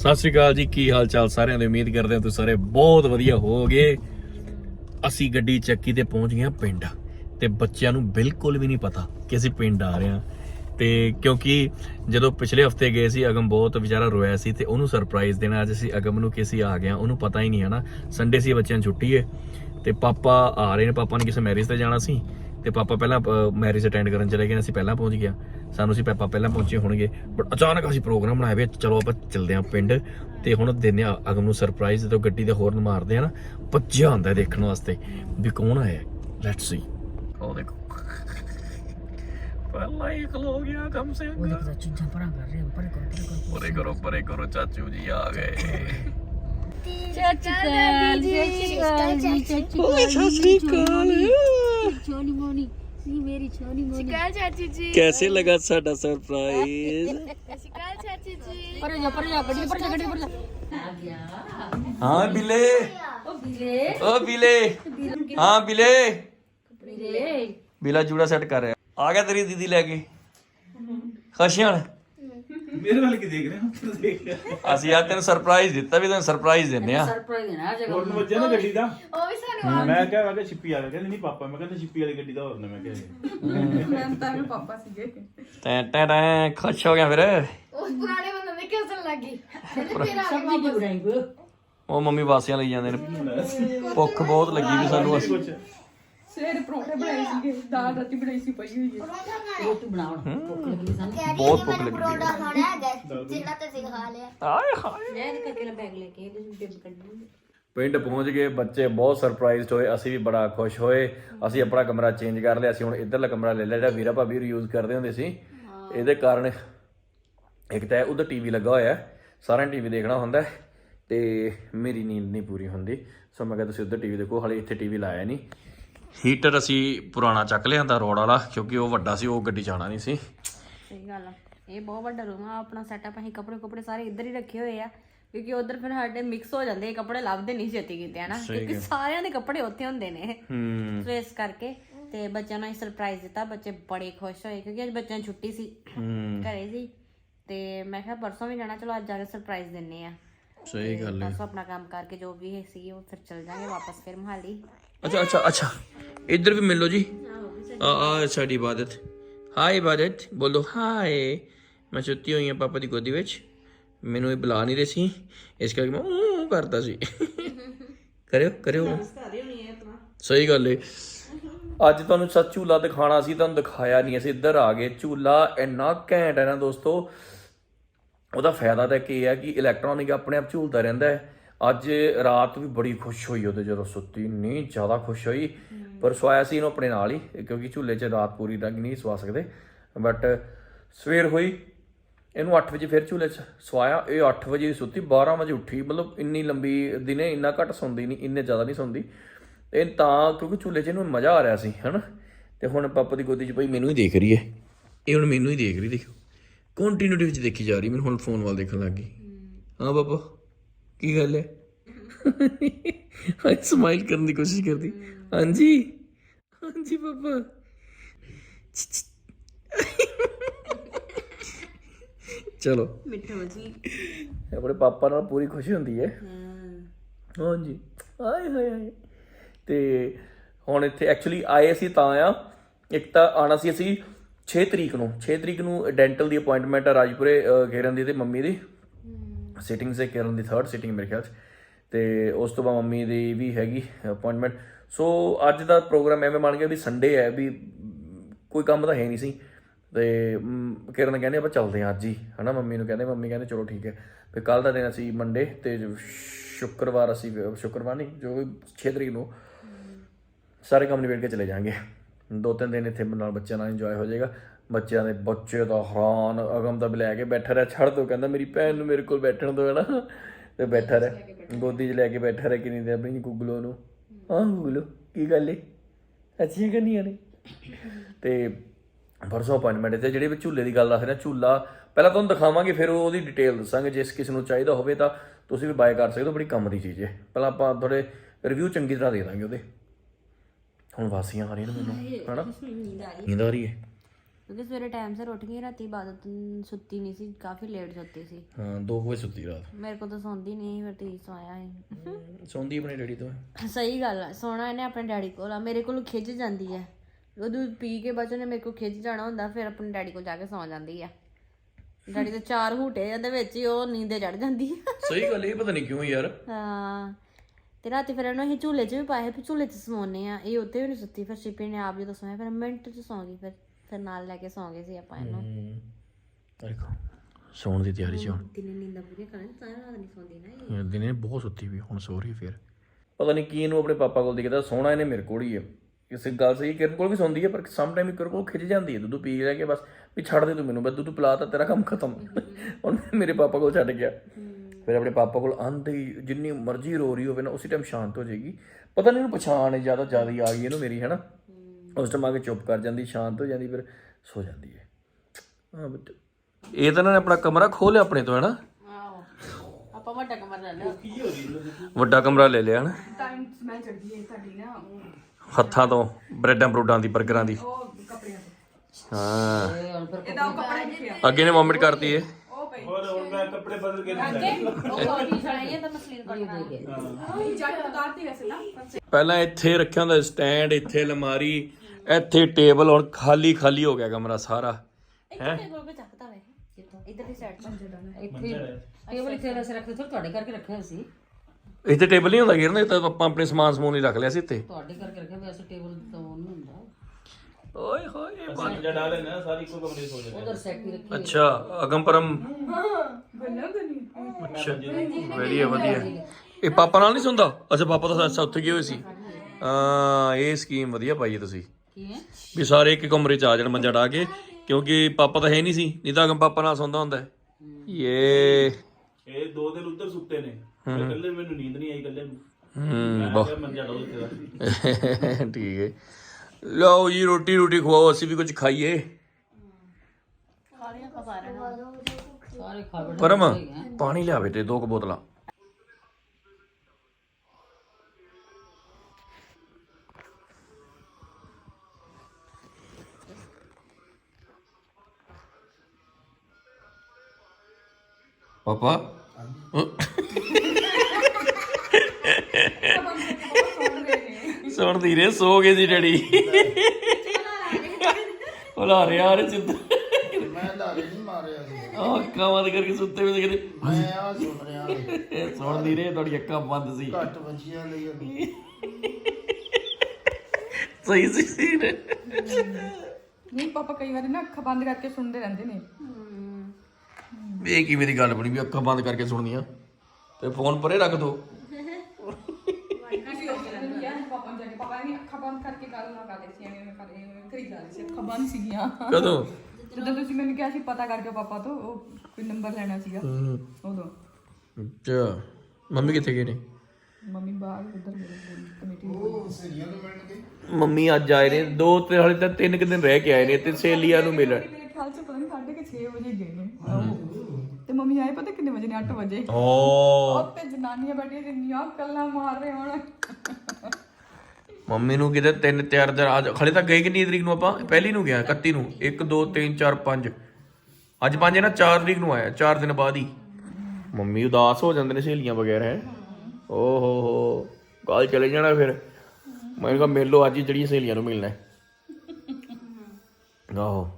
ਸਤਿ ਸ਼੍ਰੀ ਅਕਾਲ ਜੀ, ਕੀ ਹਾਲ ਚਾਲ ਸਾਰਿਆਂ ਦੀ? ਉਮੀਦ ਕਰਦੇ ਹਾਂ ਤੁਸੀਂ ਸਾਰੇ ਬਹੁਤ ਵਧੀਆ ਹੋਵੋਗੇ। ਅਸੀਂ ਗੱਡੀ ਚੱਕੀ ਤੇ ਪਹੁੰਚ ਗਏ ਹਾਂ ਪਿੰਡ ਤੇ ਬੱਚਿਆਂ ਨੂੰ ਬਿਲਕੁਲ ਵੀ ਨਹੀਂ ਪਤਾ ਕਿ ਅਸੀਂ ਪਿੰਡ ਆ ਰਹੇ ਹਾਂ। ਤੇ ਕਿਉਂਕਿ ਜਦੋਂ ਪਿਛਲੇ ਹਫ਼ਤੇ ਗਏ ਸੀ, ਅਗਮ ਬਹੁਤ ਵਿਚਾਰਾ ਰੋਇਆ ਸੀ ਤੇ ਉਹਨੂੰ ਸਰਪ੍ਰਾਈਜ਼ ਦੇਣਾ, ਅੱਜ ਅਸੀਂ ਅਗਮ ਨੂੰ ਕਿ ਅਸੀਂ ਆ ਗਏ ਹਾਂ, ਉਹਨੂੰ ਪਤਾ ਹੀ ਨਹੀਂ ਹੈ ਨਾ। ਸੰਡੇ ਸੀ ਬੱਚਿਆਂ ਨੂੰ ਛੁੱਟੀ ਹੈ ਤੇ ਪਾਪਾ ਆ ਰਹੇ ਨੇ, ਪਾਪਾ ਨੇ ਕਿਸੇ ਮੈਰਿਜ ਤੇ ਜਾਣਾ ਸੀ। ਤੇ ਪਾਪਾ ਪਹਿਲਾਂ ਮੈਰਿਜ ਅਟੈਂਡ ਕਰਨ ਚਲੇ ਗਏ ਅਸੀਂ ਪਹਿਲਾਂ ਪਹੁੰਚ ਗਿਆ। ਸਾਨੂੰ ਸੀ ਪਾਪਾ ਪਹਿਲਾਂ ਪਹੁੰਚੇ ਹੋਣਗੇ। ਬਟ ਅਚਾਨਕ ਅਸੀਂ ਪ੍ਰੋਗਰਾਮ ਬਣਾਇਆ ਵੀ ਚਲੋ ਆਪਾਂ ਚੱਲਦੇ ਹਾਂ ਪਿੰਡ ਤੇ ਹੁਣ ਆ ਅਗਮ ਨੂੰ ਸਰਪ੍ਰਾਈਜ਼ ਜਦੋਂ ਗੱਡੀ ਦੇ ਹੋਰਨ ਮਾਰਦੇ ਆ ਨਾ ਭੱਜਿਆ ਹੁੰਦਾ ਦੇਖਣ ਵਾਸਤੇ ਵੀ ਕੌਣ ਆਇਆ ਲੈਟਸ ਸੀ ਉਹ ਦੇਖੋ। ਪਹਿਲਾਂ ਹੀ ਖਲੋ ਗਿਆ ਕਮ ਸੇ ਉਹਦੇ ਕੋਲ ਚੀਜ਼ਾਂ ਪਰਾਂ ਕਰ ਰਹੇ ਪਰੇ ਕਰ ਪਰੇ ਕਰ। ਪਰੇ ਕਰੋ ਪਰੇ ਕਰੋ ਚਾਚੂ ਜੀ ਆ ਗਏ। ਚਾਚੀ ਕਾਲ ਚਾਚੀ ਅਕਾਲ ਛੋਨੀ ਮੋਨੀ ਨੀ ਮੇਰੀ ਛੋਨੀ ਮੋਨੀ शिकाल चाची जी कैसे लगा साडा सरप्राइज शिकाल चाची जी ਪਰੇ ਜਾ ਪਰੇ ਜਾ ਗੱਡੀ ਪਰੇ ਜਾ ਗੱਡੀ ਪਰੇ ਜਾ ਆ ਗਿਆ हाँ बिले ਉਹ ਬਿਲੇ ओ बिले हाँ बिले ਬਿਲੇ बिला जूड़ा सेट कर रहा आ गया तेरी दीदी लेके ਖੁਸ਼ੀਆਂ ਮੇਰੇ ਵੱਲ ਕੀ ਦੇਖ ਰਹੇ ਹੋ? ਉੱਧਰ ਦੇਖ ਅਸੀਂ ਆ ਤੈਨੂੰ ਸਰਪ੍ਰਾਈਜ਼ ਦਿੱਤਾ ਵੀ ਤੈਨੂੰ ਸਰਪ੍ਰਾਈਜ਼ ਦਿੰਨੇ ਆ। ਸਰਪ੍ਰਾਈਜ਼ ਦੇਣਾ ਅੱਜ ਮੈਂ ਕਿਹਾ ਛਿੱਪੀ ਆ ਗਿਆ ਕਹਿੰਦੇ ਨਹੀਂ ਪਾਪਾ ਮੈਂ ਕਹਿੰਦਾ ਛਿੱਪੀ ਵਾਲੀ ਗੱਡੀ ਦਾ ਹੋਰ ਨਾ ਮੈਂ ਕਿਹਾ। ਮੈਂ ਤਾਂ ਪਾਪਾ ਸੀਗੇ। ਟੈਂ ਟੈਂ ਖੁਸ਼ ਹੋ ਗਿਆ ਫਿਰ। ਉਸ ਪੁਰਾਣੇ ਉਹ ਮੰਮੀ ਵਾਸੀਆਂ ਲਈ ਜਾਂਦੇ ਨੇ। ਭੁੱਖ ਬਹੁਤ ਲੱਗੀ ਬਹੁਤ ਪਿੰਡ ਪਹੁੰਚ ਗਏ ਬੱਚੇ ਬਹੁਤ ਸਰਪ੍ਰਾਈਜ਼ਡ ਹੋਏ ਅਸੀਂ ਵੀ ਬੜਾ ਖੁਸ਼ ਹੋਏ। ਅਸੀਂ ਆਪਣਾ ਕਮਰਾ ਚੇਂਜ ਕਰ ਲਿਆ ਅਸੀਂ ਹੁਣ ਇੱਧਰਲਾ ਕਮਰਾ ਲੈ ਲਿਆ ਜਿਹੜਾ ਵੀਰਾ ਭਾਬੀ ਵੀ ਯੂਜ਼ ਕਰਦੇ ਹੁੰਦੇ ਸੀ। ਇਹਦੇ ਕਾਰਨ ਇੱਕ ਤਾਂ ਉਧਰ ਟੀਵੀ ਲੱਗਾ ਹੋਇਆ ਹੈ, ਸਾਰਿਆਂ ਟੀਵੀ ਦੇਖਣਾ ਹੁੰਦਾ ਤੇ ਮੇਰੀ ਨੀਂਦ ਨਹੀਂ ਪੂਰੀ ਹੁੰਦੀ। ਸੋ ਮੈਂ ਕਿਹਾ ਤੁਸੀਂ ਉਧਰ ਟੀਵੀ ਦੇਖੋ ਹਾਲੇ ਇੱਥੇ ਟੀਵੀ ਲਾਇਆ ਨਹੀਂ। ਹੀਟਰ ਅਸੀਂ ਪੁਰਾਣਾ ਚੱਕ ਲਿਆਂਦਾ ਰੋਡ ਵਾਲਾ ਕਿਉਂਕਿ ਉਹ ਵੱਡਾ ਸੀ ਉਹ ਗੱਡੀ ਜਾਣਾ ਨਹੀਂ ਸੀ। ਸਹੀ ਗੱਲ ਆ। ਇਹ ਬਹੁਤ ਵੱਡਾ ਰੂਮ ਆ ਆਪਣਾ ਸੈਟਅਪ ਅਸੀਂ ਕੱਪੜੇ ਕੱਪੜੇ ਸਾਰੇ ਇੱਧਰ ਹੀ ਰੱਖੇ ਹੋਏ ਆ ਕਿਉਂਕਿ ਉਧਰ ਫਿਰ ਸਾਡੇ ਮਿਕਸ ਹੋ ਜਾਂਦੇ ਇਹ ਕੱਪੜੇ ਲੱਭਦੇ ਨਹੀਂ ਛੇਤੀ ਕਿਤੇ ਹਨਾ? ਕਿਉਂਕਿ ਸਾਰਿਆਂ ਦੇ ਕੱਪੜੇ ਉੱਥੇ ਹੁੰਦੇ ਨੇ। ਹੂੰ। ਸੋ ਇਸ ਕਰਕੇ ਤੇ ਬੱਚਿਆਂ ਨੂੰ ਸਰਪ੍ਰਾਈਜ਼ ਦਿੱਤਾ ਬੱਚੇ ਬੜੇ ਖੁਸ਼ ਹੋਏ ਕਿਉਂਕਿ ਅੱਜ ਬੱਚਿਆਂ ਦੀ ਛੁੱਟੀ ਸੀ। ਘਰੇ ਸੀ। ਤੇ ਮੈਂ ਕਿਹਾ ਪਰਸੋਂ ਵੀ ਜਾਣਾ ਚਲੋ ਅੱਜ ਜਾ ਕੇ ਸਰਪ੍ਰਾਈਜ਼ ਦਿੰਨੇ ਆ। ਸਹੀ ਗੱਲ ਹੈ ਪਰਸੋਂ ਆਪਣਾ ਕੰਮ ਕਰਕੇ ਜੋ ਵੀ ਸੀ ਉਹ ਫਿਰ ਚੱਲ ਜਾਾਂਗੇ ਵਾਪਸ ਫਿਰ ਮਹਾਲੀ। ਅੱਛਾ ਅੱਛਾ ਅੱਛਾ। ਇੱਧਰ ਵੀ ਮਿਲੋ ਜੀ। ਆ ਆ, ਸਾਡੀ ਇਬਾਦਤ। ਹਾਈ ਇਬਾਦਤ। ਬੋਲੋ ਹਾਏ ਮੈਂ ਸੁੱਤੀ ਹੋਈ ਹਾਂ ਪਾਪਾ ਦੀ ਗੋਦੀ ਵਿੱਚ। ਮੈਨੂੰ ਇਹ ਬੁਲਾ ਨਹੀਂ ਰਹੇ ਸੀ। ਇਸ ਕਰਕੇ ਮੈਂ ਊਂ ਕਰਦਾ ਸੀ। ਕਰਿਓ ਕਰਿਓ। ਸਹੀ ਗੱਲ ਏ। ਅੱਜ ਤੁਹਾਨੂੰ ਸੱਚ ਝੂਲਾ ਦਿਖਾਣਾ ਸੀ, ਤੁਹਾਨੂੰ ਦਿਖਾਇਆ ਨਹੀਂ ਅਸੀਂ ਇੱਧਰ ਆ ਗਏ। ਝੂਲਾ ਇੰਨਾ ਘੈਂਟ ਹੈ ਨਾ ਦੋਸਤੋ। ਉਹਦਾ ਫਾਇਦਾ ਤਾਂ ਕੀ ਹੈ ਕਿ ਇਲੈਕਟ੍ਰੋਨਿਕ ਆਪਣੇ ਆਪ ਝੂਲਦਾ ਰਹਿੰਦਾ ਹੈ। ਅੱਜ ਰਾਤ ਵੀ ਬੜੀ ਖੁਸ਼ ਹੋਈ ਉਹਦੇ ਜਦੋਂ ਸੁੱਤੀ ਨਹੀਂ ਜ਼ਿਆਦਾ ਖੁਸ਼ ਹੋਈ। ਪਰ ਸਵਾਇਆ ਸੀ ਇਹਨੂੰ ਆਪਣੇ ਨਾਲ ਹੀ ਕਿਉਂਕਿ ਝੂਲੇ 'ਚ ਰਾਤ ਪੂਰੀ ਤੱਕ ਨਹੀਂ ਸਵਾ ਸਕਦੇ। ਬਟ ਸਵੇਰ ਹੋਈ ਇਹਨੂੰ 8 ਵਜੇ ਫਿਰ ਝੂਲੇ 'ਚ ਸਵਾਇਆ। ਇਹ 8 ਵਜੇ ਸੁੱਤੀ 12 ਵਜੇ ਉੱਠੀ। ਮਤਲਬ ਇੰਨੀ ਲੰਬੀ ਦਿਨੇ ਇੰਨਾ ਘੱਟ ਸੌਂਦੀ ਨਹੀਂ ਇੰਨੇ ਜ਼ਿਆਦਾ ਨਹੀਂ ਸੌਂਦੀ। ਇਹ ਤਾਂ ਕਿਉਂਕਿ ਝੂਲੇ 'ਚ ਇਹਨੂੰ ਮਜ਼ਾ ਆ ਰਿਹਾ ਸੀ ਹਨਾ? ਤੇ ਹੁਣ ਪਾਪਾ ਦੀ ਗੋਦੀ 'ਚ ਪਈ ਮੈਨੂੰ ਹੀ ਦੇਖ ਰਹੀ ਹੈ। ਇਹ ਹੁਣ ਮੈਨੂੰ ਹੀ ਦੇਖ ਰਹੀ ਦੇਖੋ ਕੰਟੀਨਿਊਟੀ ਵਿੱਚ ਦੇਖੀ ਜਾ ਰਹੀ ਮੈਨੂੰ ਹੁਣ ਫੋਨ ਵੱਲ ਦੇਖਣ ਲੱਗ ਗਈ। ਹਾਂ ਪਾਪਾ? ਕੀ ਗੱਲ ਹੈ? ਹਾਂ ਸਮਾਈਲ ਕਰਨ ਦੀ ਕੋਸ਼ਿਸ਼ ਕਰਦੀ। ਹਾਂਜੀ। ਹਾਂਜੀ ਪਾਪਾ। ਚਲੋ। ਮਿੱਠੂ ਜੀ ਆਪਣੇ ਪਾਪਾ ਨਾਲ ਪੂਰੀ ਖੁਸ਼ੀ ਹੁੰਦੀ ਹੈ। ਹਾਂਜੀ। ਆਏ ਹਾਏ ਹਾਏ। ਤੇ ਹੁਣ ਇੱਥੇ ਐਕਚੁਅਲੀ ਆਏ ਅਸੀਂ ਤਾਂ ਆ। ਇੱਕ ਤਾਂ ਆਣਾ ਸੀ ਅਸੀਂ 6 ਤਰੀਕ ਨੂੰ। 6 ਤਰੀਕ ਨੂੰ ਡੈਂਟਲ ਦੀ ਅਪਾਇੰਟਮੈਂਟ ਆ ਰਾਜਪੁਰੇ ਅ, ਕਿਰਨ ਦੀ ਤੇ ਮੰਮੀ ਦੀ। ਸਿਟਿੰਗ ਸੇ ਕਿਰਨ ਦੀ ਥਰਡ ਸਿਟਿੰਗ ਮੇਰੇ ਖਿਆਲ 'ਚ ਤੇ ਉਸ ਤੋਂ ਬਾਅਦ ਮੰਮੀ ਦੀ ਵੀ ਹੈਗੀ ਅਪਾਇੰਟਮੈਂਟ ਸੋ ਅੱਜ ਦਾ ਪ੍ਰੋਗਰਾਮ ਐਵੇਂ ਬਣ ਗਿਆ ਵੀ ਸੰਡੇ ਹੈ ਵੀ ਕੋਈ ਕੰਮ ਤਾਂ ਹੈ ਨਹੀਂ ਸੀ। ਤੇ ਮ, ਕਿਰਨ ਕਹਿੰਦੇ ਆਪਾਂ ਚੱਲਦੇ ਹਾਂ ਅੱਜ ਹੀ ਹਨਾ ਮੰਮੀ ਨੂੰ ਕਹਿੰਦੇ ਮੰਮੀ ਕਹਿੰਦੇ ਚਲੋ ਠੀਕ ਹੈ। ਫਿਰ ਕੱਲ ਦਾ ਦਿਨ ਅਸੀਂ ਮੰਡੇ ਤੇ ਜੋ ਸ਼ੁੱਕਰਵਾਰ ਅਸੀਂ ਸ਼ੁੱਕਰਵਾਰ ਨਹੀਂ ਜੋ ਵੀ 6 ਤਰੀਕ ਨੂੰ ਸਾਰੇ ਕੰਮ ਨਿਬੇੜ ਕੇ ਚਲੇ ਜਾਾਂਗੇ। ਦੋ ਤਿੰਨ ਦਿਨ ਇੱਥੇ ਨਾਲ ਬੱਚਿਆਂ ਨਾਲ ਇੰਜੋਏ ਹੋ ਜਾਏਗਾ। ਬੱਚਿਆਂ ਦੇ ਬੱਚੇ ਦਾ ਹੈਰਾਨ ਅਗਮ ਦਾ ਲੈ ਕੇ ਬੈਠਾ ਰਿਹਾ ਛੱਡ ਦੋ ਕਹਿੰਦਾ ਮੇਰੀ ਭੈਣ ਨੂੰ ਮੇਰੇ ਕੋਲ ਬੈਠਣ ਦੋ ਨਾ ਤੇ ਬੈਠਾ ਰਿਹਾ ਗੋਦੀ 'ਚ ਲੈ ਕੇ ਬੈਠਾ ਰਿਹਾ ਕਿੰਨੀ ਦੇਰ ਬਈ ਗੁਗਲੋ ਨੂੰ। ਹਾਂ ਗੁਗਲੋ ਕੀ ਗੱਲ ਏ? ਅੱਛੀਆਂ ਕਰਨੀਆਂ ਨੇ। ਤੇ ਪਰਸੋਂ ਅਪਾਇੰਟਮੈਂਟ ਤੇ ਜਿਹੜੇ ਵੀ ਝੂਲੇ ਦੀ ਗੱਲ ਦੱਸ ਰਿਹਾ ਝੂਲਾ ਪਹਿਲਾਂ ਤੁਹਾਨੂੰ ਦਿਖਾਵਾਂਗੇ ਫਿਰ ਉਹਦੀ ਡਿਟੇਲ ਦੱਸਾਂਗੇ ਜਿਸ ਕਿਸੇ ਨੂੰ ਚਾਹੀਦਾ ਹੋਵੇ ਤਾਂ ਤੁਸੀਂ ਵੀ ਬਾਏ ਕਰ ਸਕਦੇ ਹੋ ਬੜੀ ਕੰਮ ਦੀ ਚੀਜ਼ ਹੈ ਪਹਿਲਾਂ ਆਪਾਂ ਥੋੜੇ ਰਿਵਿਊ ਚੰਗੀ ਤਰ੍ਹਾਂ ਦੇ ਦਾਂਗੇ ਉਹਦੇ। ਹੁਣ ਵਾਸੀਆਂ ਆ ਰਹੀਆਂ ਨੇ ਮੈਨੂੰ ਹਨਾ? ਨੀਂਦ ਆ ਰਹੀ ਹੈ। ਕਿਉਂਕਿ ਸਵੇਰੇ ਟਾਈਮ ਸਿਰ ਉੱਠ ਗਈ ਰਾਤੀ ਨੂੰ ਸੁੱਤੀ ਨਹੀਂ ਸੀ ਕਾਫੀ ਲੇਟ ਸੁੱਤੀ ਸੀ। ਹਾਂ 2 ਵਜੇ ਸੁੱਤੀ ਰਾਤ। ਮੇਰੇ ਕੋਲ ਤਾਂ ਸੌਂਦੀ ਨਹੀਂ ਫਿਰ ਤੀ ਸੋਇਆ ਸੀ। ਸੌਂਦੀ ਆਪਣੇ ਡੈਡੀ ਤੋਂ। ਸਹੀ ਗੱਲ ਆ ਸੋਣਾ ਇਹਨੇ ਆਪਣੇ ਡੈਡੀ ਕੋਲ ਆ ਮੇਰੇ ਕੋਲ ਖਿੱਚ ਜਾਂਦੀ ਹੈ ਉਦੋਂ ਪੀ ਕੇ ਬਾਅਦ ਉਹਨੇ ਮੇਰੇ ਕੋਲ ਖਿੱਚ ਜਾਣਾ ਹੁੰਦਾ ਫਿਰ ਆਪਣੇ ਡੈਡੀ ਕੋਲ ਜਾ ਕੇ ਸੌਂ ਜਾਂਦੀ ਆ। ਡੈਡੀ ਦੇ ਚਾਰ ਹੂਟੇ ਉਹਦੇ ਵਿੱਚ ਹੀ ਉਹ ਨੀਂਦੇ ਚੜ ਜਾਂਦੀ ਆ। ਸਹੀ ਗੱਲ ਇਹ ਪਤਾ ਨਹੀਂ ਕਿਉਂ ਯਾਰ। ਹਾਂ। ਤੇ ਰਾਤੀ ਫਿਰ ਇਹਨੂੰ ਅਸੀਂ ਝੂਲੇ 'ਚ ਵੀ ਪਾਏ ਫਿਰ ਝੂਲੇ 'ਚ ਸਮਾਉਨੇ ਆ। ਇਹ ਉੱਤੇ ਵੀ ਨਹੀਂ ਸੁੱਤੀ ਫਿਰ ਸ਼ਿਪੀ ਨੇ ਆਪ ਜਦੋਂ ਸੋਇਆ ਫਿਰ ਮਿੰਟ 'ਚ ਸੌਂ ਗਈ ਫਿਰ। ਫਿਰ ਨਾਲ ਲੈ ਕੇ ਸੌਂ ਗਏ ਸੀ ਆਪਾਂ ਇਹਨੂੰ। ਦੇਖੋ ਸੌਣ ਦੀ ਤਿਆਰੀ ਚ ਹੁਣ ਦਿਨੇ ਨੀਂਦਾਂ ਪੂਰੀਆਂ ਕਰਨ ਸਾਰਾ ਰਾਤ ਨਹੀਂ ਸੌਂਦੀ ਨਾ ਇਹ। ਦਿਨੇ ਬਹੁਤ ਸੁੱਤੀ ਵੀ ਹੁਣ ਸੋ ਰਹੀ ਫਿਰ। ਪਤਾ ਨਹੀਂ ਕੀ ਇਹਨੂੰ ਆਪਣੇ ਪਾਪਾ ਕੋਲ ਦਿਖਦਾ ਸੋਣਾ ਇਹਨੇ ਮੇਰੇ ਕੋਲ ਹੀ ਹੈ ਕਿਸੇ ਗੱਲ ਸਹੀ ਕਿਰਨ ਕੋਲ ਵੀ ਸੌਂਦੀ ਹੈ ਪਰ ਸਮ ਟਾਈਮ ਕਿਰਨ ਕੋਲ ਖਿੱਚ ਜਾਂਦੀ ਹੈ ਦੁੱਧ ਪੀ ਲੈ ਕੇ ਬਸ ਵੀ ਛੱਡ ਦੇ ਤੂੰ ਮੈਨੂੰ ਬਸ ਦੁੱਧ ਪਿਲਾ ਤਾ ਤੇਰਾ ਕੰਮ ਖਤਮ। ਹੁਣ ਮੇਰੇ ਪਾਪਾ ਕੋਲ ਛੱਡ ਗਿਆ। ਫਿਰ ਆਪਣੇ ਪਾਪਾ ਕੋਲ ਆਂਦੇ ਹੀ ਜਿੰਨੀ ਮਰਜ਼ੀ ਰੋ ਰਹੀ ਹੋਵੇ ਨਾ ਉਸੇ ਟਾਈਮ ਸ਼ਾਂਤ ਹੋ ਜਾਏਗੀ। ਪਤਾ ਨਹੀਂ ਇਹਨੂੰ ਪਛਾਣ ਹੈ ਜ਼ਿਆਦਾ ਜ਼ਿਆਦਾ ਹੀ ਆ ਗਈ ਇਹਨੂੰ ਮੇਰੀ ਹੈਨਾ? ਉਸ ਟਾਈਮ ਆ ਕੇ ਚੁੱਪ ਕਰ ਜਾਂਦੀ ਸ਼ਾਂਤ ਹੋ ਜਾਂਦੀ ਫਿਰ ਸੋ ਜਾਂਦੀ ਹੈ। ਹਾਂ ਬੱਚਾ ਇਹ ਤਾਂ ਇਹਨਾਂ ਨੇ ਆਪਣਾ ਕਮਰਾ ਖੋਹ ਲਿਆ ਆਪਣੇ ਤੋਂ ਹੈਨਾ? ਆਹੋ ਆਪਾਂ ਵੱਡਾ ਕਮਰਾ ਲੈ ਲਿਆ। ਵੱਡਾ ਕਮਰਾ ਲੈ ਲਿਆ ਨਾ ਟਾਈਮ ਸਮੈਲ ਚੜਦੀ ਹੈ ਤੁਹਾਡੀ ਨਾ ਉਹ ਹੱਥਾਂ ਤੋਂ ਬ੍ਰੈਡਾਂ ਬਰੂਡਾਂ ਦੀ 버ਗਰਾਂ ਦੀ। ਉਹ ਕੱਪੜਿਆਂ ਤੋਂ। ਹਾਂ। ਇਹਦਾ ਉਹ ਕੱਪੜਾ ਕਿੱਥੇ ਆ? ਅੱਗੇ ਨੇ ਵੋਮਿਟ ਕਰਤੀ ਏ ਉਹ ਪਈ। ਹੋਰ ਹੁਣ ਮੈਂ ਕੱਪੜੇ ਬਦਲ ਕੇ ਨਹੀਂ ਅੱਗੇ? ਉਹ ਕੋਈ ਚੜਾਈ ਹੈ ਤਾਂ ਮਸਲੀਨ ਕੱਟਣਾ ਉਹ ਜੱਟ ਉਤਾਰਤੀ ਵੈਸੇ ਨਾ ਪਰ ਪਹਿਲਾਂ ਇੱਥੇ ਰੱਖਿਆ ਹੁੰਦਾ ਸਟੈਂਡ ਇੱਥੇ ਅਲਮਾਰੀ ਇੱਥੇ ਟੇਬਲ ਹੁਣ ਖਾਲੀ ਖਾਲੀ ਹੋ ਗਿਆ ਕਮਰਾ ਸਾਰਾ। ਹੈ? ਟੇਬਲ ਤੇ ਚੱਕਦਾ ਵੇ ਇੱਧਰ ਦੀ ਸਾਈਡ ਤੋਂ। ਇੱਥੇ ਟੇਬਲ ਇੱਥੇ ਵੈਸੇ ਰੱਖਦੇ ਥੋੜਾ ਤੁਹਾਡੇ ਕਰਕੇ ਰੱਖਿਆ ਹੋਇਆ ਸੀ। ਇੱਥੇ ਟੇਬਲ ਨਹੀਂ ਹੁੰਦਾ ਗਿਰਨ ਇਹ ਤਾਂ ਆਪਾਂ ਆਪਣੇ ਸਮਾਨ ਸਮੂਨ ਹੀ ਰੱਖ ਲਿਆ ਸੀ ਇੱਥੇ। ਤੁਹਾਡੇ ਕਰਕੇ ਰੱਖਿਆ ਵੈਸੇ ਟੇਬਲ ਤਾਂ ਉਹ ਨਹੀਂ ਹੁੰਦਾ। ਓਏ ਹੋਏ ਮੰਜਾ ਡਾਲੇ ਨਾ ਸਾਰੀ ਇੱਕੋ ਕਮਰੇ ਸੋ ਜਾਂਦੇ ਉਧਰ ਸੈਟ ਹੀ ਰੱਖੀ ਅੱਛਾ ਅਗੰਪਰਮ ਅੱਛਾ ਵਧੀਆ ਵਧੀਆ। ਇਹ ਪਾਪਾ ਨਾਲ ਨਹੀਂ ਸੁਣਦਾ? ਅੱਛਾ ਪਾਪਾ ਤਾਂ ਸੱਚ ਉੱਥੇ ਗਏ ਹੋਏ ਸੀ। ਇਹ ਸਕੀਮ ਵਧੀਆ ਪਾਈ ਹੈ ਤੁਸੀਂ। ਵੀ ਸਾਰੇ ਇੱਕ ਕਮਰੇ ਚ ਆ ਜਾਣ ਮੰਜਾ ਢਾ ਕੇ ਕਿਉਂਕਿ ਪਾਪਾ ਤਾਂ ਹੈ ਨਹੀਂ ਸੀ ਨਹੀਂ ਤਾਂ ਅਗਮ ਪਾਪਾ ਨਾਲ ਸੌਂਦਾ ਹੁੰਦਾ। ਯੇ। ਇਹ ਦੋ ਦਿਨ ਉੱਧਰ ਸੁੱਤੇ ਨੇ ਮੈਂ ਇਕੱਲੇ ਮੈਨੂੰ ਨੀਂਦ ਨਹੀਂ ਆਈ ਇਕੱਲੇ ਨੂੰ। ਹੂੰ ਮੈਂ ਕਿਹਾ ਮੰਜਾ ਡਾਲੋ ਉੱਤੇ ਦਾ ਠੀਕ ਹੈ। ਲਓ ਜੀ ਰੋਟੀ ਰੋਟੀ ਖਵਾਓ ਅਸੀਂ ਵੀ ਕੁਝ ਖਾਈਏ। ਸਾਰੇ ਖਾ ਬੈਠੇ ਪਰਮ ਪਾਣੀ ਲਿਆ ਬੇਟੇ ਦੋ ਕੁ ਬੋਤਲਾਂ। ਪਾਪਾ? ਸੁਣਦੀ ਰੇ ਸੋ ਗਏ ਸੀ ਡੈਡੀ। ਹੁਲਾ ਰਿਹਾ ਰੇ ਚਿੰਤਾ ਮੈਂ ਲਾਰੇ ਨਹੀਂ ਮਾਰਿਆ ਸੀ। ਅੱਖਾਂ ਬੰਦ ਕਰਕੇ ਸੁੱਤੇ ਵੀ ਕਹਿੰਦੇ ਮੈਂ ਆ ਸੁਣ ਰਿਹਾ ਇਹ ਸੁਣਦੀ ਰੇ ਤੁਹਾਡੀ ਅੱਖਾਂ ਬੰਦ ਸੀ। ਘੱਟ ਬੱਚੀਆਂ ਲਈ। ਸਹੀ ਸੀ ਸੀ ਨੇ। ਨਹੀਂ ਪਾਪਾ ਕਈ ਵਾਰੀ ਨਾ ਅੱਖਾਂ ਬੰਦ ਕਰਕੇ ਸੁਣਦੇ ਰਹਿੰਦੇ ਨੇ। ਇਹ ਕਿਵੇਂ ਦੀ ਗੱਲ ਬਣੀ ਵੀ ਅੱਖਾਂ ਬੰਦ ਕਰਕੇ ਸੁਣਦੀਆਂ ਤੇ ਫੋਨ ਪਰੇ ਰੱਖ ਦੋ। ਕਦੋਂ? ਜਦੋਂ ਤੁਸੀਂ ਮੈਨੂੰ ਕਿਹਾ ਸੀ ਪਤਾ ਕਰਕੇ ਪਾਪਾ ਤੋਂ ਉਹ ਕੋਈ ਨੰਬਰ ਲੈਣਾ ਸੀਗਾ। ਉਦੋਂ। ਅੱਛਾ। ਮੰਮੀ ਕਿੱਥੇ ਗਏ ਨੇ? ਮੰਮੀ ਬਾਹਰ ਉਧਰ ਮੇਰੇ ਕਮੇਟੀ ਉਹ ਸਹੇਲੀਆਂ ਨੂੰ ਮਿਲਣ ਗਈ ਮੰਮੀ ਅੱਜ ਆਏ ਨੇ ਦੋ ਤੇ ਹਾਲੇ ਤਾਂ ਤਿੰਨ ਕੁ ਦਿਨ ਰਹਿ ਕੇ ਆਏ ਨੇ ਤੇ ਸਹੇਲੀਆਂ ਨੂੰ ਮਿਲਣ। ਮੰਮੀ ਆਏ ਪਤਾ ਕਿੰਨੇ ਵਜੇ ਨੇ? 8 ਵਜੇ। ਓ ਉੱਤੇ ਜਨਾਨੀਆਂ ਬੈਠੀਆਂ ਜਿੰਨੀਆਂ ਗੱਲਾਂ ਮਾਰ ਰਹੇ ਹੋਣ। ਮੰਮੀ ਨੂੰ ਕਿਤੇ ਤਿੰਨ ਚਾਰ ਦਿਨ ਅੱਜ ਖਲੇ ਤਾਂ ਗਏ ਕਿੰਨੀ ਤਰੀਕ ਨੂੰ ਆਪਾਂ? ਪਹਿਲੀ ਨੂੰ ਗਿਆ 31 ਨੂੰ। 1 2 3 4 5 ਅੱਜ ਪੰਜ ਹੈ ਨਾ? 4 ਤਰੀਕ ਨੂੰ ਆਇਆ 4 ਦਿਨ ਬਾਅਦ ਹੀ। ਮੰਮੀ ਉਦਾਸ ਹੋ ਜਾਂਦੇ ਨੇ ਸਹੇਲੀਆਂ ਵਗੈਰਾ ਹੈ। ਓ ਹੋ ਹੋ। ਕੱਲ ਚਲੇ ਜਾਣਾ ਫਿਰ। ਮੈਂ ਕਿਹਾ ਮਿਲ ਲਓ ਅੱਜ ਹੀ ਜਿਹੜੀਆਂ ਸਹੇਲੀਆਂ ਨੂੰ ਮਿਲਣਾ ਹੈ। ਆਹੋ।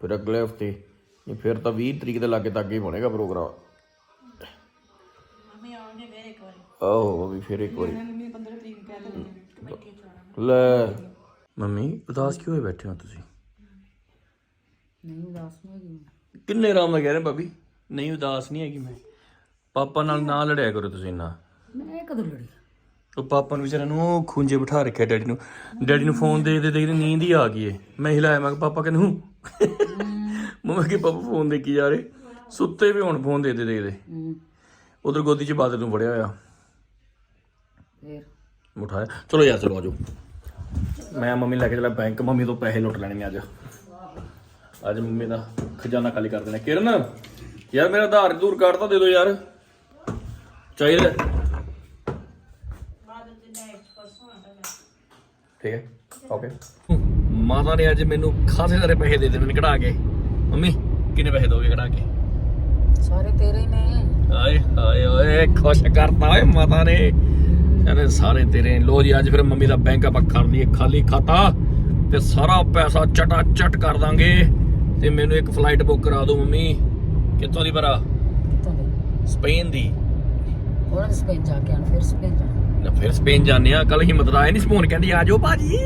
ਫਿਰ ਅਗਲੇ ਹਫ਼ਤੇ ਨਹੀਂ ਫਿਰ ਤਾਂ 20 ਤਰੀਕ ਦੇ ਲਾਗੇ ਤੱਕ ਹੀ ਬਣੇਗਾ ਪ੍ਰੋਗਰਾਮ। ਮੰਮੀ ਆਉਣਗੇ ਫੇਰ ਇੱਕ ਵਾਰੀ। ਆਹੋ ਵੀ ਫਿਰ ਇੱਕ ਵਾਰੀ। ਮੰਮੀ 15 ਤਰੀਕ ਨੂੰ ਕਹਿ ਦਿੰਦੇ ਲੈ। ਮੰਮੀ ਉਦਾਸ ਕਿਉਂ ਹੋਏ ਬੈਠੇ ਹੋ ਤੁਸੀਂ? ਨਹੀਂ ਉਦਾਸ ਨਹੀਂ ਹੈਗੀ ਕਿੰਨੇ ਆਰਾਮ ਨਾਲ ਕਹਿ ਰਹੇ ਭਾਬੀ? ਨਹੀਂ ਉਦਾਸ ਨਹੀਂ ਹੈਗੀ ਮੈਂ। ਪਾਪਾ ਨਾਲ ਨਾ ਲੜਿਆ ਕਰੋ ਤੁਸੀਂ ਨਾ ਮੈਂ ਕਦੋਂ ਲੜੀ? ਉਹ ਪਾਪਾ ਨੂੰ ਵਿਚਾਰਾ ਨੂੰ ਉਹ ਖੂੰਜੇ ਬਿਠਾ ਰੱਖਿਆ ਡੈਡੀ ਨੂੰ। ਡੈਡੀ ਨੂੰ ਫੋਨ ਦੇ ਦੇ ਦੇ ਕੇ ਨੀਂਦ ਹੀ ਆ ਗਈ ਏ। ਮੈਂ ਹਿਲਾਇਆ ਮੈਂ ਕਿਹਾ, ਪਾਪਾ ਕਹਿੰਦੇ ਹੂੰ। ਮੰਮਾ ਕਿ ਪਾਪਾ ਫੋਨ ਦੇਖੀ ਜਾ ਰਹੇ? ਸੁੱਤੇ ਵੀ ਹੁਣ ਫੋਨ ਦੇ ਦੇ ਦੇ ਦੇ। ਹੂੰ। ਉਧਰ ਗੋਦੀ 'ਚ ਬਾਦਲ ਨੂੰ ਵੜਿਆ ਹੋਇਆ। ਫੇਰ? ਉਠਾਇਆ ਚਲੋ ਯਾਰ ਚਲੋ ਆਜੋ ਮੈਂ ਮੰਮੀ ਲੈ ਕੇ ਚਲਾ ਬੈਂਕ। ਮੰਮੀ ਤੋਂ ਪੈਸੇ ਲੁੱਟ ਲੈਣੇ ਅੱਜ। ਅੱਜ ਮੰਮੀ ਦਾ ਖਜ਼ਾਨਾ ਖਾਲੀ ਕਰ ਦੇਣਾ। ਕਿਰਨ ਯਾਰ ਮੇਰਾ ਆਧਾਰ ਦੂਰ ਕਾਰਡ ਤਾਂ ਦੇ ਦਿਓ ਯਾਰ। ਚਾਹੀਦਾ। ਠੀਕ ਹੈ? ਓਕੇ। ਮਾਤਾ ਨੇ ਅੱਜ ਮੈਨੂੰ ਖਾਸੇ ਸਾਰੇ ਪੈਸੇ ਦੇ ਦੇਣੇ ਨੇ ਕਢਾ ਕੇ। ਮੰਮੀ ਕਿੰਨੇ ਪੈਸੇ ਦੋਗੇ ਕਢਾ ਕੇ? ਸਾਰੇ ਤੇਰੇ ਹੀ ਨੇ। ਆਏ ਹਾਏ ਓਏ ਖੁਸ਼ ਕਰਤਾ ਓਏ ਮਾਤਾ ਨੇ। ਕਹਿੰਦੇ ਸਾਰੇ ਤੇਰੇ। ਲੋ ਜੀ ਅੱਜ ਫਿਰ ਮੰਮੀ ਦਾ ਬੈਂਕ ਆਪਾਂ ਕਰ ਲਈਏ ਖਾਲੀ ਖਾਤਾ। ਤੇ ਸਾਰਾ ਪੈਸਾ ਚਟਾ ਚਟ ਕਰ ਦਾਂਗੇ। ਤੇ ਮੈਨੂੰ ਇੱਕ ਫਲਾਈਟ ਬੁੱਕ ਕਰਾ ਦਿਓ ਮੰਮੀ। ਕਿੱਥੋਂ ਦੀ ਭਰਾ? ਕਿੱਥੋਂ ਦੇ? ਸਪੇਨ ਦੀ। ਉਹਨਾਂ ਸਪੇਨ ਜਾ ਕੇ ਆਣ ਫਿਰ ਸਪੇਨ ਜਾ ਨਾ ਫਿਰ ਸਪੇਨ ਜਾਂਦੇ ਆ। ਕੱਲ ਹਿੰਮਤ ਰਾਏ ਨਹੀਂ ਸਪੋਨ ਕਹਿੰਦੀ ਆ ਜਾਓ ਭਾਜੀ।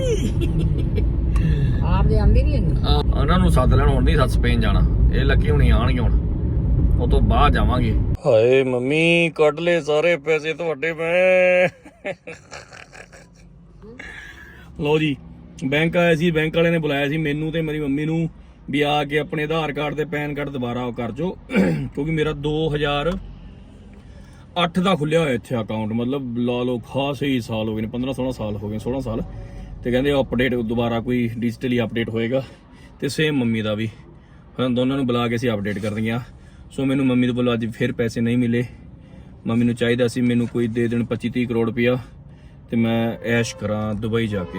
ਆਪ ਦੇ ਆਂਦੀ ਨਹੀਂ ਹੈਗੀ। ਆ, ਉਹਨਾਂ ਨੂੰ ਸੱਦ ਲੈਣ ਹੁਣ ਨਹੀਂ ਸੱਦ ਸਪੇਨ ਜਾਣਾ। ਇਹ ਲੱਕੀ ਹੁਣੀ ਆਣਗੇ ਹੁਣ। ਉਹ ਤੋਂ ਬਾਅਦ ਜਾਵਾਂਗੇ। ਹਾਏ ਮੰਮੀ ਕੱਢ ਲੈ ਸਾਰੇ ਪੈਸੇ ਤੁਹਾਡੇ ਮੈਂ। ਲਓ ਜੀ ਬੈਂਕ ਆਇਆ ਸੀ ਬੈਂਕ ਵਾਲਿਆਂ ਨੇ ਬੁਲਾਇਆ ਸੀ ਮੈਨੂੰ ਤੇ ਮੇਰੀ ਮੰਮੀ ਨੂੰ ਵੀ ਆ ਕੇ ਆਪਣੇ ਆਧਾਰ ਕਾਰਡ ਤੇ ਪੈਨ ਕਾਰਡ ਦੁਬਾਰਾ ਉਹ ਕਰ ਜੋ। ਕਿਉਂਕਿ ਮੇਰਾ 2008 ਦਾ ਖੁੱਲਿਆ ਹੋਇਆ ਇੱਥੇ ਅਕਾਊਂਟ ਮਤਲਬ ਲਾ ਲਓ ਖਾਸੇ ਹੀ ਸਾਲ ਹੋ ਗਏ ਨੇ 15 16 ਸਾਲ ਹੋ ਗਏ 16 ਸਾਲ ਤੇ ਕਹਿੰਦੇ ਅਪਡੇਟ ਦੁਬਾਰਾ ਕੋਈ ਡਿਜੀਟਲੀ ਅਪਡੇਟ ਹੋਏਗਾ ਤੇ ਸੇਮ ਮੰਮੀ ਦਾ ਵੀ। ਹੁਣ ਦੋਨਾਂ ਨੂੰ ਬੁਲਾ ਕੇ ਅਸੀਂ ਅਪਡੇਟ ਕਰ ਦਈਆਂ। ਸੋ ਮੈਨੂੰ ਮੰਮੀ ਦੇ ਵੱਲੋਂ ਅੱਜ ਫਿਰ ਪੈਸੇ ਨਹੀਂ ਮਿਲੇ। ਮੰਮੀ ਨੂੰ ਚਾਹੀਦਾ ਸੀ ਮੈਨੂੰ ਕੋਈ ਦੇ ਦੇਣ 25 30 ਕਰੋੜ ਰੁਪਇਆ। ਤੇ ਮੈਂ ਐਸ਼ ਕਰਾਂ ਦੁਬਈ ਜਾ ਕੇ।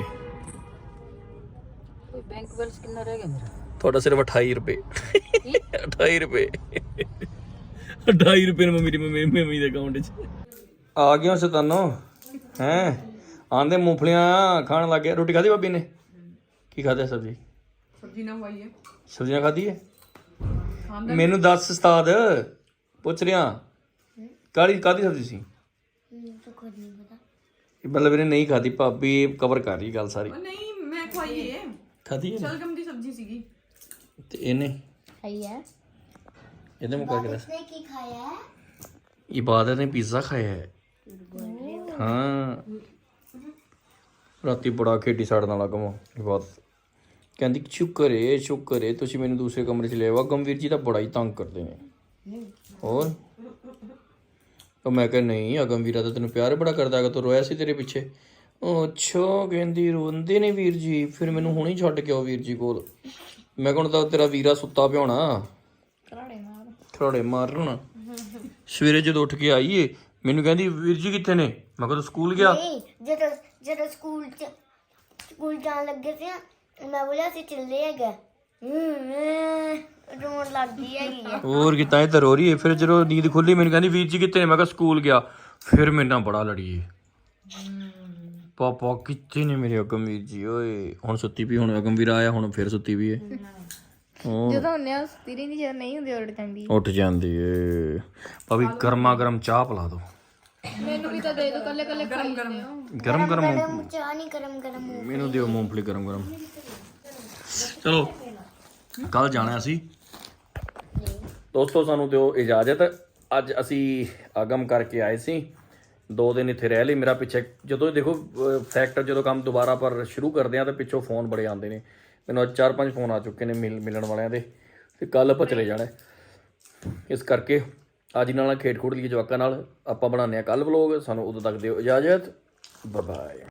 ਬੈਂਕ ਬੈਲੈਂਸ ਕਿੰਨਾ ਰਹਿ ਗਿਆ ਮੇਰਾ? ਤੁਹਾਡਾ ਸਿਰਫ 28 ਰੁਪਏ। 28 ਰੁਪਏ। 28 ਰੁਪਏ ਨੇ ਮੰਮੀ ਦੀ ਮੰਮੀ ਮੰਮੀ ਦੇ ਅਕਾਊਂਟ 'ਚ। ਆ ਗਿਆ ਸਤਾਨੋ ਹੈ? ਆਂਦੇ ਮੂੰਗਫਲੀਆਂ ਖਾਣ ਲੱਗ ਗਿਆ। ਰੋਟੀ ਖਾਧੀ ਭਾਬੀ ਨੇ? ਕੀ ਖਾਧਾ ਸਬਜ਼ੀ? ਸਬਜ਼ੀ ਨਾ ਹੋਈ ਹੈ ਸਬਜ਼ੀਆਂ ਖਾਧੀ ਹੈ ਮੈਨੂੰ ਦੱਸ ਉਸਤਾਦ ਪੁੱਛ ਰਿਆ ਕਾਲੀ ਕਾਦੀ ਸਬਜ਼ੀ ਸੀ? ਮਤਲਬ ਇਹਨੇ ਨਹੀਂ ਖਾਧੀ। ਭਾਬੀ ਕਵਰ ਕਰ ਰਹੀ ਗੱਲ ਸਾਰੀ। ਉਹ ਨਹੀਂ ਮੈਂ ਖਵਾਈ ਏ ਖਾਧੀ ਹੈ ਸ਼ਲਗਮ ਦੀ ਸਬਜ਼ੀ ਸੀਗੀ। ਤੇ ਇਹਨੇ? ਖਾਈ ਹੈ ਇਹਦੇ ਮੁਕਾ ਕੇ ਦੱਸ। ਹੈ? ਇਬਾਦਤ ਨੇ ਪੀਜ਼ਾ ਖਾਇਆ ਹੈ। ਹਾਂ। ਰਾਤੀ ਬੜਾ ਖੇਡੀ ਸਾਡੇ ਨਾਲ ਅਗਮ ਇਬਾਦਤ। ਕਹਿੰਦੀ ਸ਼ੁਕਰ ਏ ਸ਼ੁਕਰ ਏ ਤੁਸੀਂ ਮੈਨੂੰ ਦੂਸਰੇ ਕਮਰੇ 'ਚ ਲੈ ਆਵਾ ਗੰਭੀਰ ਜੀ ਤਾਂ ਬੜਾ ਹੀ ਤੰਗ ਕਰਦੇ ਨੇ। ਹੋਰ? ਉਹ ਮੈਂ ਕਿਹਾ ਨਹੀਂ ਅਗਮ ਵੀਰਾ ਤਾਂ ਤੈਨੂੰ ਪਿਆਰ ਬੜਾ ਕਰਦਾ ਹੈਗਾ ਤੂੰ ਰੋਇਆ ਸੀ ਤੇਰੇ ਪਿੱਛੇ? ਉਹ ਅੱਛਾ ਕਹਿੰਦੀ ਰੋਂਦੇ ਨੇ ਵੀਰ ਜੀ ਫਿਰ ਮੈਨੂੰ ਹੁਣੇ ਹੀ ਛੱਡ ਕੇ ਆਓ ਵੀਰ ਜੀ ਕੋਲ। ਮੈਂ ਕਿਹਾ ਹੁਣ ਤਾਂ ਤੇਰਾ ਵੀਰਾ ਸੁੱਤਾ ਪਿਆ ਹੋਣਾ। ਖਰੋੜੇ ਮਾਰਨ ਸਵੇਰੇ ਜਦੋਂ ਉੱਠ ਕੇ ਆਈਏ ਮੈਨੂੰ ਕਹਿੰਦੀ ਵੀਰ ਜੀ ਕਿੱਥੇ ਨੇ? ਮੈਂ ਕਿਹਾ ਤੂੰ ਸਕੂਲ ਗਿਆ? ਨਹੀਂ ਜਦੋਂ ਜਦੋਂ ਸਕੂਲ ਚ ਸਕੂਲ ਜਾਣ ਲੱਗੇ ਸੀ ਨਾ, ਮੈਂ ਬੋਲਿਆ ਸੀ ਚੱਲੇ ਹੈਗਾ। ਹੂੰ ਰੋਣ ਲੱਗ ਗਈ ਹੈਗੀ ਆ। ਹੋਰ ਕਿਤਾ ਇਹ ਤਾਂ ਰੋ ਰਹੀ ਹੈ ਫਿਰ ਜਦੋਂ ਨੀਂਦ ਖੁੱਲੀ ਮੈਨੂੰ ਕਹਿੰਦੀ ਵੀਰ ਜੀ ਕਿੱਥੇ ਨੇ? ਮੈਂ ਕਿਹਾ ਸਕੂਲ ਗਿਆ। ਫਿਰ ਮੇਰੇ ਨਾਲ ਬੜਾ ਲੜੀ ਏ ਪਾਪਾ ਕਿੱਥੇ ਨੇ ਮੇਰੇ ਅਗਮਵੀਰ ਜੀ ਓਏ। ਹੁਣ ਸੁੱਤੀ ਵੀ ਹੁਣ ਅਗਮਵੀਰ ਆਇਆ ਹੁਣ ਫਿਰ ਸੁੱਤੀ ਵੀ ਏ। ਹੋਰ ਜਦੋਂ ਹੁੰਨੇ ਆ ਸੁੱਤੀ ਨਹੀਂ ਜਦੋਂ ਨਹੀਂ ਹੁੰਦੀ ਉੱਠ ਜਾਂਦੀ। ਉੱਠ ਜਾਂਦੀ ਏ। ਭਾਵੇਂ ਗਰਮਾ ਗਰਮ ਚਾਹ ਪਿਲਾ ਦੋ। ਮੈਨੂੰ ਵੀ ਤਾਂ ਦੇ ਦੋ ਕੱਲੇ ਕੱਲੇ ਗਰਮ ਗਰਮ ਗਰਮ ਗਰਮ। ਚਾਹ ਨਹੀਂ ਗਰਮ ਗਰਮ ਮੈਨੂੰ ਦਿਓ ਮੂੰਗਫਲੀ ਗਰਮ ਗਰਮ। ਚਲੋ ਕੱਲ ਜਾਣਾ ਅਸੀਂ। ਦੋਸਤੋ ਸਾਨੂੰ ਦਿਓ ਇਜਾਜ਼ਤ। ਅੱਜ ਅਸੀਂ ਆਗਮ ਕਰਕੇ ਆਏ ਸੀ। ਦੋ ਦਿਨ ਇੱਥੇ ਰਹਿ ਲਈ ਮੇਰਾ ਪਿੱਛੇ। ਜਦੋਂ ਦੇਖੋ ਫੈਕਟਰ ਜਦੋਂ ਕੰਮ ਦੁਬਾਰਾ ਪਰ ਸ਼ੁਰੂ ਕਰਦੇ ਆ ਤਾਂ ਪਿੱਛੋਂ ਫੋਨ ਬੜੇ ਆਉਂਦੇ ਨੇ। ਮੈਨੂੰ ਅੱਜ ਚਾਰ ਪੰਜ ਫੋਨ ਆ ਚੁੱਕੇ ਨੇ ਮਿਲ- ਮਿਲਣ ਵਾਲਿਆਂ ਦੇ ਤੇ ਕੱਲ ਆਪਾਂ ਚਲੇ ਜਾਣਾ ਇਸ ਕਰਕੇ ਅੱਜ ਨਾਲ ਖੇਡ ਖੂਡ ਲਈ ਜਵਾਕਾਂ ਨਾਲ ਆਪਾਂ ਬਣਾਉਂਦੇ ਆ ਕੱਲ ਵਲੋਗ ਸਾਨੂੰ ਉਦੋਂ ਤੱਕ ਦਿਓ ਇਜਾਜ਼ਤ। Bye bye